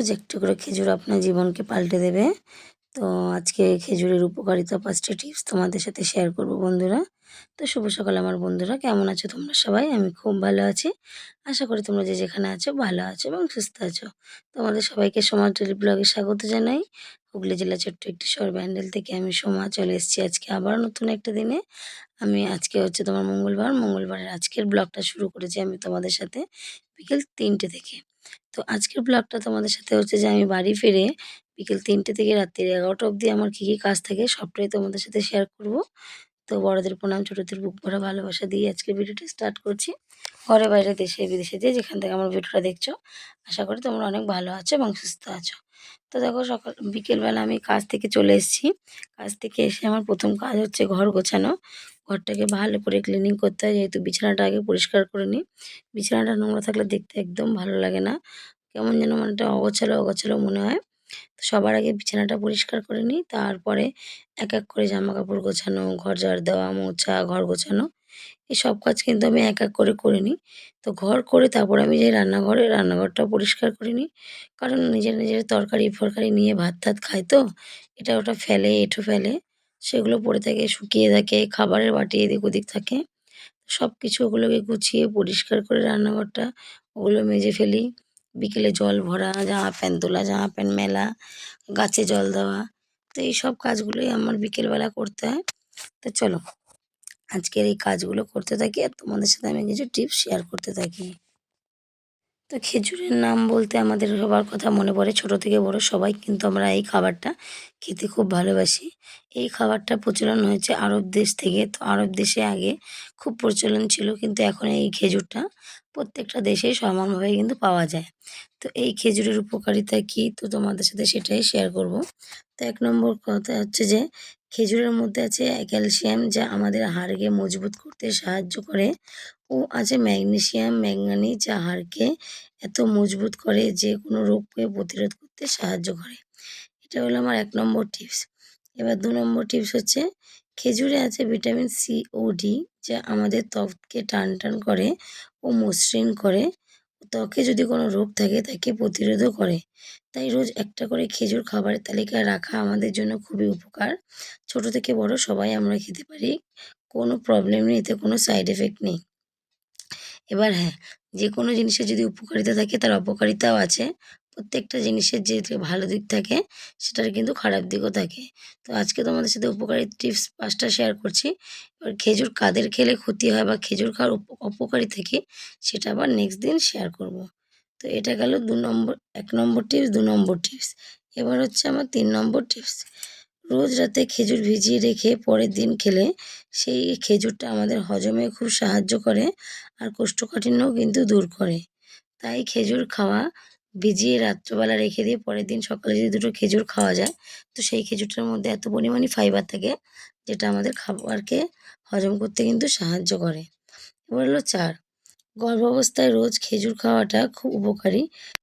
রোজ একটু করে খেজুর আপনার জীবনকে পাল্টে দেবে। তো আজকে খেজুরের উপকারিতা পাঁচটি টিপস তোমাদের সাথে শেয়ার করব বন্ধুরা। তো শুভ সকাল আমার বন্ধুরা, কেমন আছো তোমরা সবাই? আমি খুব ভালো আছি। আশা করি তোমরা যে যেখানে আছো ভালো আছো এবং সুস্থ আছো। তোমাদের সবাইকে সমাজ টেলি ব্লগে স্বাগত জানাই। হুগলি জেলা ছোট্ট একটি শহর ব্যান্ডেল থেকে আমি সোমা চলে এসেছি আজকে আবার নতুন একটা দিনে। আমি আজকে হচ্ছে তোমার মঙ্গলবার। মঙ্গলবারের আজকের ব্লগটা শুরু করেছি আমি তোমাদের সাথে বিকেল তিনটে থেকে। তো আজকের ব্লগটা তোমাদের সাথে হচ্ছে যে আমি বাড়ি ফিরে বিকেল তিনটে থেকে রাত্রি এগারোটা অবধি আমার কী কী কাজ থাকে সবটাই তোমাদের সাথে শেয়ার করব। তো বড়দের প্রণাম, ছোটোদের বুক ভরা ভালোবাসা দিয়ে আজকে ভিডিওটা স্টার্ট করছি। ঘরে, বাইরে, দেশে, বিদেশে যেয়ে যেখান থেকে আমার ভিডিওটা দেখছ, আশা করি তোমরা অনেক ভালো আছো এবং সুস্থ আছো। তো দেখো সকাল, বিকেলবেলা আমি কাজ থেকে চলে এসেছি। কাজ থেকে এসে আমার প্রথম কাজ হচ্ছে ঘর গোছানো। ঘরটাকে ভালো করে ক্লিনিং করতে হয়, যেহেতু বিছানাটা আগে পরিষ্কার করে নিই। বিছানাটা নোংরা থাকলে দেখতে একদম ভালো লাগে না। কেমন যেন মানে একটা অগোছালো অগোছালো মনে হয়। তো সবার আগে বিছানাটা পরিষ্কার করে নিই, তারপরে এক এক করে জামা কাপড় গোছানো, ঘর ঝাড় দেওয়া, মোছা, ঘর গোছানো। এই সব কাজ কিন্তু আমি এক এক করে করে নিই তো ঘর করে তারপর আমি যাই রান্নাঘরে রান্নাঘরটা পরিষ্কার করে নিই কারণ নিজের নিজের তরকারি, ফরকারি নিয়ে ভাত টাত খাই তো, এটা ওটা ফেলে, এঁঠো ফেলে, সেগুলো পড়ে থাকে, শুকিয়ে থাকে, খাবারের বাটি এদিক ওদিক থাকে। সব কিছু ওগুলোকে গুছিয়ে পরিষ্কার করে রান্নাঘরটা, ওগুলো মেজে ফেলি। বিকেলে জল ভরা, জামা প্যান্ট তোলা, জামা প্যান্ট মেলা, গাছে জল দেওয়া। তো এই সব কাজগুলোই আমার বিকেলবেলা করতে হয়। তো চলো। আজকের এই কাজগুলো করতে থাকি আর তোমাদের সাথে আমি কিছু টিপস শেয়ার করতে থাকি। তো খেজুরের নাম বলতে আমাদের সবার কথা মনে পড়ে। ছোট থেকে বড় সবাই কিন্তু আমরা এই খাবারটা খেতে খুব ভালোবাসি। এই খাবারটা প্রচলন হয়েছে আরব দেশ থেকে। তো আরব দেশে আগে খুব প্রচলন ছিল কিন্তু এখন এই খেজুরটা প্রত্যেকটা দেশেই সমানভাবে কিন্তু পাওয়া যায়। তো এই খেজুরের উপকারিতা কী? তো তোমাদের সাথে সেটাই শেয়ার করব। তো এক নম্বর কথা হচ্ছে যে খেজুরের মধ্যে আছে ক্যালসিয়াম যা আমাদের হাড়কে মজবুত করতে সাহায্য করে ও আছে ম্যাগনেসিয়াম ম্যাঙ্গানিজ যা হাড়কে এত মজবুত করে যে কোনো রোগকে প্রতিরোধ করতে সাহায্য করে। এটা হলো আমার এক নম্বর টিপস। এবার দু নম্বর টিপস হচ্ছে, খেজুরে আছে ভিটামিন সি ও ডি যা আমাদের ত্বককে টান টান করে ও মসৃণ করে। ত্বকে যদি কোনো রোগ থাকে তাকে প্রতিরোধও করে। তাই রোজ একটা করে খেজুর খাবারের তালিকায় রাখা আমাদের জন্য খুবই উপকার। ছোট থেকে বড় সবাই আমরা খেতে পারি, কোনো প্রবলেম নেই, এতে কোনো সাইড এফেক্ট নেই। এবার হ্যাঁ যে কোনো জিনিসের যদি উপকারিতা থাকে, তার অপকারিতাও আছে। প্রত্যেকটা জিনিসের যে ভালো দিক থাকে, সেটার কিন্তু খারাপ দিকও থাকে। তো আজকে তোমাদের সাথে উপকারী টিপস পাঁচটা শেয়ার করছি। এবার খেজুর কাদের খেলে ক্ষতি হয় বা খেজুর খাওয়ার অপকারী থেকে, সেটা আবার নেক্সট দিন শেয়ার করব। তো এটা গেল দু নম্বর, এক নম্বর টিপস দু নম্বর টিপস এবার হচ্ছে আমার তিন নম্বর টিপস রোজ রাতে খেজুর ভিজিয়ে রেখে পরের দিন খেলে সেই খেজুরটা আমাদের হজমে খুব সাহায্য করে আর কোষ্ঠকাঠিন্যও কিন্তু দূর করে। তাই খেজুর খাওয়া ভিজিয়ে রাত্রবেলা রেখে দিয়ে পরের দিন সকালে যদি দুটো খেজুর খাওয়া যায়, তো সেই খেজুরটার মধ্যে এত পরিমাণে ফাইবার থাকে যেটা আমাদের খাবারকে হজম করতে কিন্তু সাহায্য করে। এবার হলো চার। গর্ভাবস্থায় রোজ খেজুর খাওয়াটা খুব উপকারী,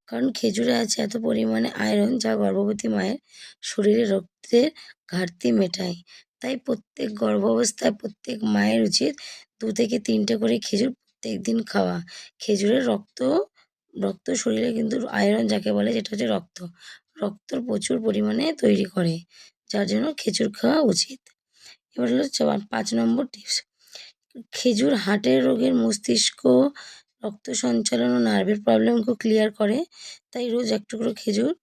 কারণ খেজুরে আছে এত পরিমাণে আয়রন যা গর্ভবতী মায়ের শরীরে রক্তের ঘাটতি মেটায়। তাই প্রত্যেক গর্ভাবস্থায় প্রত্যেক মায়ের উচিত দু থেকে তিনটে করে খেজুর প্রত্যেক দিন খাওয়া। খেজুরের রক্ত রক্ত শরীরে কিন্তু আয়রন যাকে বলে যেটা হচ্ছে রক্ত। রক্ত প্রচুর পরিমাণে তৈরি করে, যার জন্য খেজুর খাওয়া উচিত। এবার হলো পাঁচ নম্বর টিপস খেজুর হার্টের রোগের মস্তিষ্ক, রক্ত সঞ্চালন ও নার্ভের প্রবলেমকেও ক্লিয়ার করে। তাই রোজ এক টুকরো খেজুর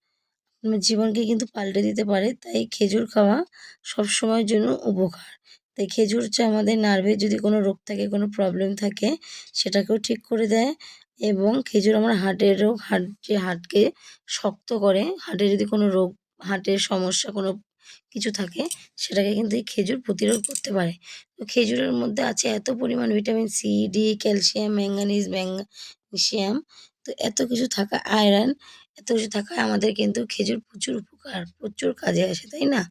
জীবনকে কিন্তু পাল্টে দিতে পারে। তাই খেজুর খাওয়া সব সময়ের জন্য উপকার। তাই খেজুর হচ্ছে আমাদের নার্ভের যদি কোনো রোগ থাকে, কোনো প্রবলেম থাকে, সেটাকেও ঠিক করে দেয়। এবং খেজুর আমার হার্টের রোগ, হার্ট যে হার্টকে শক্ত করে, হার্টে যদি কোনো রোগ, হার্টের সমস্যা কোনো কিছু থাকে, সেটাকে কিন্তু এই খেজুর প্রতিরোধ করতে পারে। তো খেজুরের মধ্যে আছে এত পরিমাণ vitamin C, D, calcium, manganese magnesium তো এত কিছু থাকা, আয়রন, এত কিছু থাকায় আমাদের কিন্তু খেজুর প্রচুর উপকার, প্রচুর কাজে আসে, তাই না?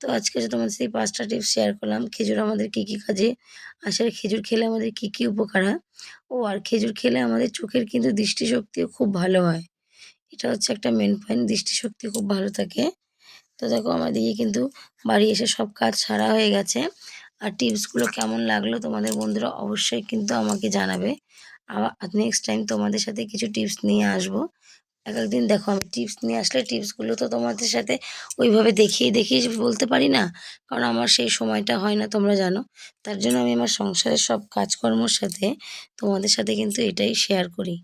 তো আজকে তোমাদের সেই পাঁচটা টিপস শেয়ার করলাম। খেজুর আমাদের কী কী কাজে আসে খেজুর খেলে আমাদের কী কী উপকার হয়? ও, আর খেজুর খেলে আমাদের চোখের কিন্তু দৃষ্টিশক্তিও খুব ভালো হয়। এটা হচ্ছে একটা মেন পয়েন্ট দৃষ্টিশক্তি খুব ভালো থাকে। তো দেখো, আমার দিকে কিন্তু বাড়ি এসে সব কাজ সারা হয়ে গেছে। আর টিপসগুলো কেমন লাগল তোমাদের বন্ধুরা অবশ্যই কিন্তু আমাকে জানাবে। আবার নেক্সট টাইম তোমাদের সাথে কিছু টিপস নিয়ে আসব। এক একদিন দেখো আমি টিপস নিয়ে আসলে টিপসগুলো তো তোমাদের সাথে ওইভাবে দেখিয়ে দেখিয়ে বলতে পারি না, কারণ আমার সেই সময়টা হয় না তোমরা জানো। তার জন্য আমি আমার সংসারের সব কাজকর্মর সাথে তোমাদের সাথে কিন্তু এটাই শেয়ার করি।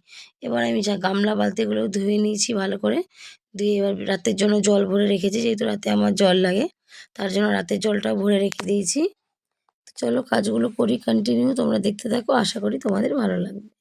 এবার আমি যা গামলা বালতিগুলো ধুয়ে নিয়েছি ভালো করে, ধুয়ে এবার রাতের জন্য জল ভরে রেখেছি, যেহেতু রাতে আমার জল লাগে, তার জন্য রাতের জলটাও ভরে রেখে দিয়েছি। চলো কাজগুলো করি কন্টিনিউ তোমরা দেখতে থাকো, আশা করি তোমাদের ভালো লাগবে।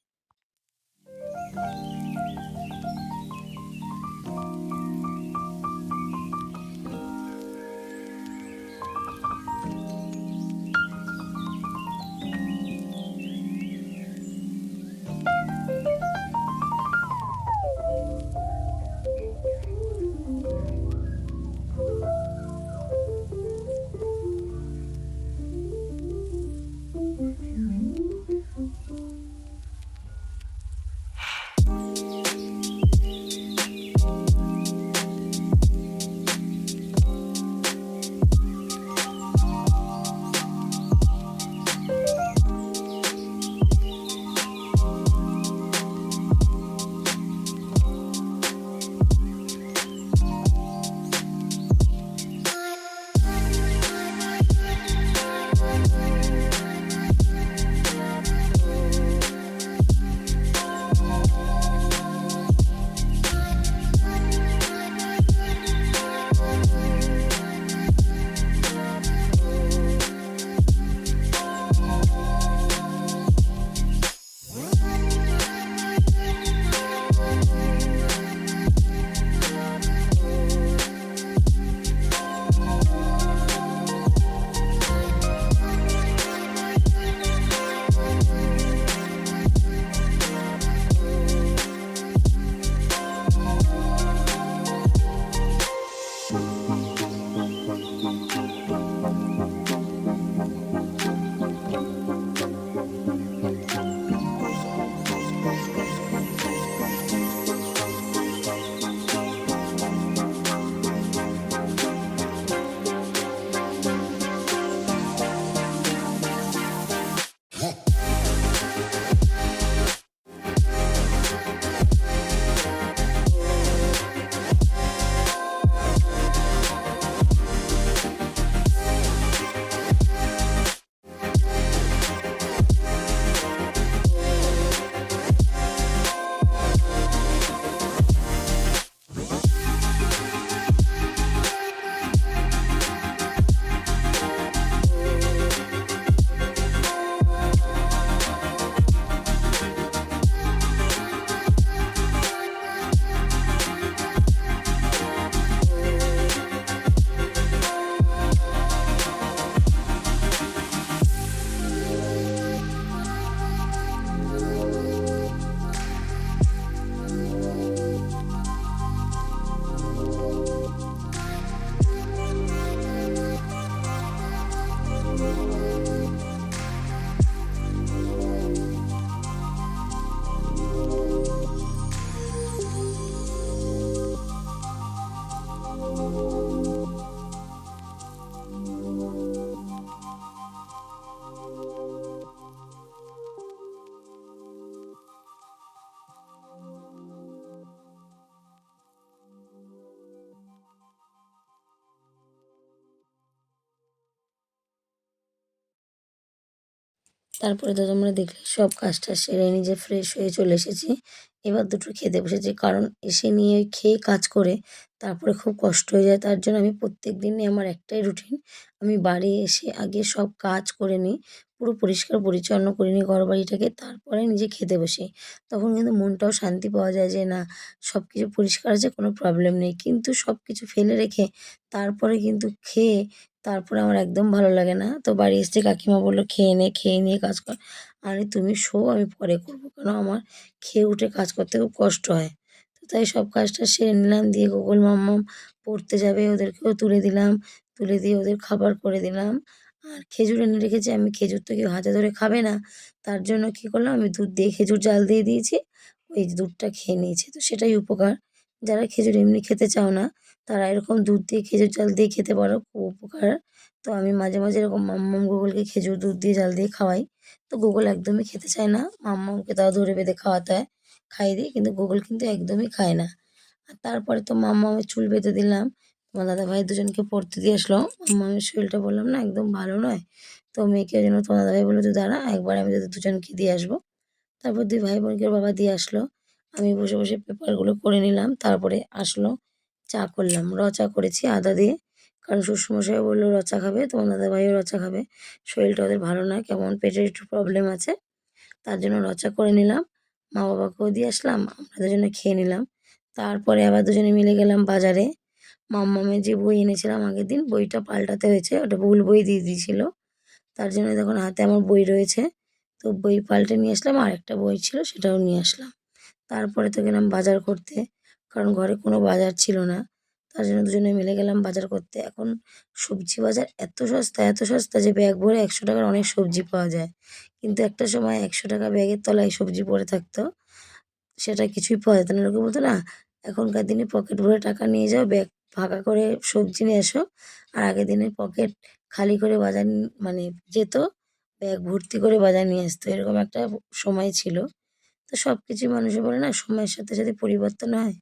তারপরে তো তোমরা দেখলে সব কাজটা সেরে নিজে ফ্রেশ হয়ে চলে এসেছি। এবার দুটো খেতে বসেছি। কারণ এসে নিয়ে ওই খেয়ে কাজ করে তারপরে খুব কষ্ট হয়ে যায়। তার জন্য আমি প্রত্যেক দিনই আমার একটাই রুটিন আমি বাড়ি এসে আগে সব কাজ করে নিই, পুরো পরিষ্কার পরিচ্ছন্ন করে নিই ঘর বাড়িটাকে, তারপরে নিজে খেতে বসি। তখন কিন্তু মনটাও শান্তি পাওয়া যায় যে, না সব কিছু পরিষ্কার আছে, কোনো প্রবলেম নেই। কিন্তু সব কিছু ফেলে রেখে তারপরে কিন্তু খেয়ে তারপরে আমার একদম ভালো লাগে না। তো বাড়ি এসে কাকিমা বলল, খেয়ে নে, খেয়ে নিয়ে কাজ কর। আরে তুমি শো আমি পরে করব। কেন? আমার খেয়ে উঠে কাজ করতে খুব কষ্ট হয়। তো তাই সব কাজটা সেরে নিলাম, দিয়ে গোকুল মাম্মাম পড়তে যাবে, ওদেরকেও তুলে দিলাম, তুলে দিয়ে ওদের খাবার করে দিলাম। আর খেজুর এনে রেখেছি, আমি খেজুর তো কেউ হাতে ধরে খাবে না। তার জন্য কী করলাম, আমি দুধ দিয়ে খেজুর জাল দিয়ে দিয়েছি, ওই দুধটা খেয়ে নিয়েছে। তো সেটাই উপকার। যারা খেজুর এমনি খেতে চাও না, তারা এরকম দুধ দিয়ে খেজুর জাল দিয়ে খেতে পারো, খুব উপকার। তো আমি মাঝে মাঝে এরকম মাম্মাম গুগলকে খেজুর দুধ দিয়ে জাল দিয়ে খাওয়াই। তো গুগল একদমই খেতে চায় না। মাম্মামকে তাও ধরে বেঁধে খাওয়াতে হয়, খাইয়ে দিই কিন্তু গুগল কিন্তু একদমই খায় না। আর তারপরে তো মাম্মা মাম্মামের চুল বেঁধে দিলাম। তোমার দাদাভাই দুজনকে পড়তে দিয়ে আসলো। মাম্মামের শরীরটা বললাম, না, একদম ভালো নয়। তো মেয়েকে ওই জন্য তোমার দাদাভাই বলল, তুই দাঁড়া, একবার আমি তোদের দুজনকে দিয়ে আসব। তারপর দুই ভাই বোনকে বাবা দিয়ে আসলো। আমি বসে বসে পেপারগুলো করে নিলাম। তারপরে আসলো, চা করলাম। র চা করেছি, আদা দিয়ে। কারণ শ্বশুরমশাই বলল, রচা খাবে, তোমার দাদাভাইও র চা খাবে। শরীরটা ওদের ভালো নয় কেমন? পেটের একটু প্রবলেম আছে। তার জন্য রচা করে নিলাম। মা বাবাকেও দিয়ে আসলাম আমরা দুজনে খেয়ে নিলাম। তারপরে আবার দুজনে মিলে গেলাম বাজারে। মাম্মামের যে বই এনেছিলাম আগের দিন, বইটা পাল্টাতে হয়েছে। ওটা ভুল বই দিয়ে দিয়েছিল। তার জন্য দেখুন, হাতে আমার বই রয়েছে। তো বই পাল্টে নিয়ে আসলাম, আর একটা বই ছিল, সেটাও নিয়ে আসলাম। তারপরে তো গেলাম বাজার করতে। কারণ ঘরে কোনো বাজার ছিল না। তার জন্য দুজনে মিলে গেলাম বাজার করতে। এখন সবজি বাজার এত সস্তা এত সস্তা যে ব্যাগ ভরে একশো টাকার অনেক সবজি পাওয়া যায়। কিন্তু একটা সময় একশো টাকা ব্যাগের তলায় সবজি পড়ে থাকতো। সেটা কিছুই পাওয়া যেত না লোকে বলতো না। এখনকার দিনে পকেট ভরে টাকা নিয়ে যাও ব্যাগ ফাঁকা করে সবজি নিয়ে এসো। আর আগের দিনে পকেট খালি করে বাজার মানে যেত ব্যাগ ভর্তি করে বাজার নিয়ে আসতো। এরকম একটা সময় ছিল। তো সব কিছুই মানুষে বলে না, সময়ের সাথে সাথে পরিবর্তন হয়।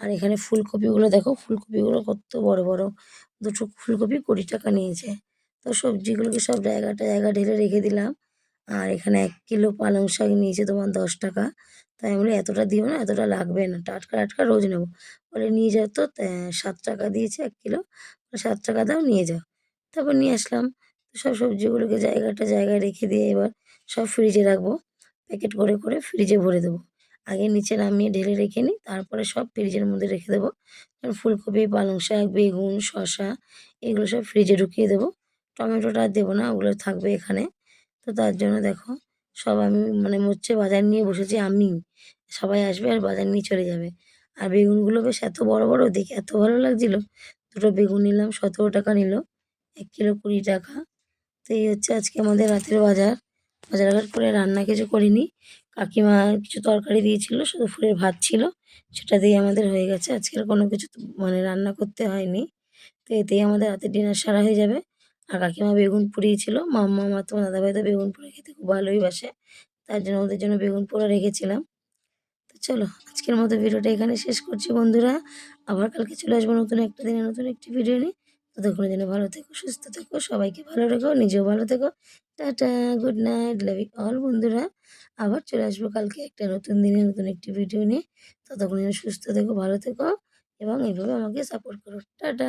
আর এখানে ফুলকপিগুলো দেখো, ফুলকপিগুলো কত বড় বড়। দুটো ফুলকপি কুড়ি টাকা নিয়েছে। তো সবজিগুলোকে সব জায়গাটা জায়গা ঢেলে রেখে দিলাম। আর এখানে এক কিলো পালং শাক নিয়েছে তোমার দশ টাকা। তাই বলি, এতটা দিও না, এতটা লাগবে না, টাটকা টাটকা রোজ নেব। বলে, নিয়ে যাও তো সাত টাকা দিয়েছে এক কিলো। সাত টাকা দাও, নিয়ে যাও। তারপর নিয়ে আসলাম। সব সবজিগুলোকে জায়গাটা জায়গায় রেখে দিয়ে এবার সব ফ্রিজে রাখব। প্যাকেট করে করে ফ্রিজে ভরে দেবো। আগে নিচে নামিয়ে ঢেলে রেখে নিই, তারপরে সব ফ্রিজের মধ্যে রেখে দেবো। ফুলকপি পালং শাক বেগুন, শসা, এগুলো সব ফ্রিজে ঢুকিয়ে দেবো। টমেটোটা আর দেবো না, ওগুলো থাকবে এখানে। তো তার জন্য দেখো, সব আমি মানে হচ্ছে বাজার নিয়ে বসেছি আমি। সবাই আসবে আর বাজার নিয়ে চলে যাবে। আর বেগুনগুলো বেশ এত বড় বড়, দেখে এত ভালো লাগছিল। দুটো বেগুন নিলাম, সতেরো টাকা নিল, এক কিলো কুড়ি টাকা। তো এই হচ্ছে আজকে আমাদের রাতের বাজার। বাজারঘাট করে রান্না কিছু করিনি। কাকিমা কিছু তরকারি দিয়েছিল, শুধু ফুলের ভাত ছিল। সেটা দিয়ে আমাদের হয়ে গেছে। আজকের কোনো কিছু তো মানে রান্না করতে হয়নি। তো এতেই আমাদের রাতের ডিনার সারা হয়ে যাবে। আর কাকিমা বেগুন পুড়িয়েছিল মাম্মা, আমার তোমার দাদাভাই তো বেগুন পুড়ে খেতে খুব ভালোই বাসে। তার জন্য ওদের জন্য বেগুন পোড়া রেখেছিলাম। তো চলো, আজকের মতো ভিডিওটা এখানে শেষ করছি বন্ধুরা। আবার কালকে চলে আসব নতুন একটা দিনে, নতুন একটি ভিডিও নিয়ে। ততক্ষণের জন্য ভালো থেকো, সুস্থ থেকো, সবাইকে ভালো রেখো, নিজেও ভালো থেকো। Ta-ta good night love you all বন্ধুরা। আবার চলে আসব কালকে একটা নতুন দিনে নতুন একটি ভিডিও নিয়ে। ততক্ষণ সুস্থ থেকো, ভালো থেকো এবং এইভাবে আমাকে সাপোর্ট করো। টাটা!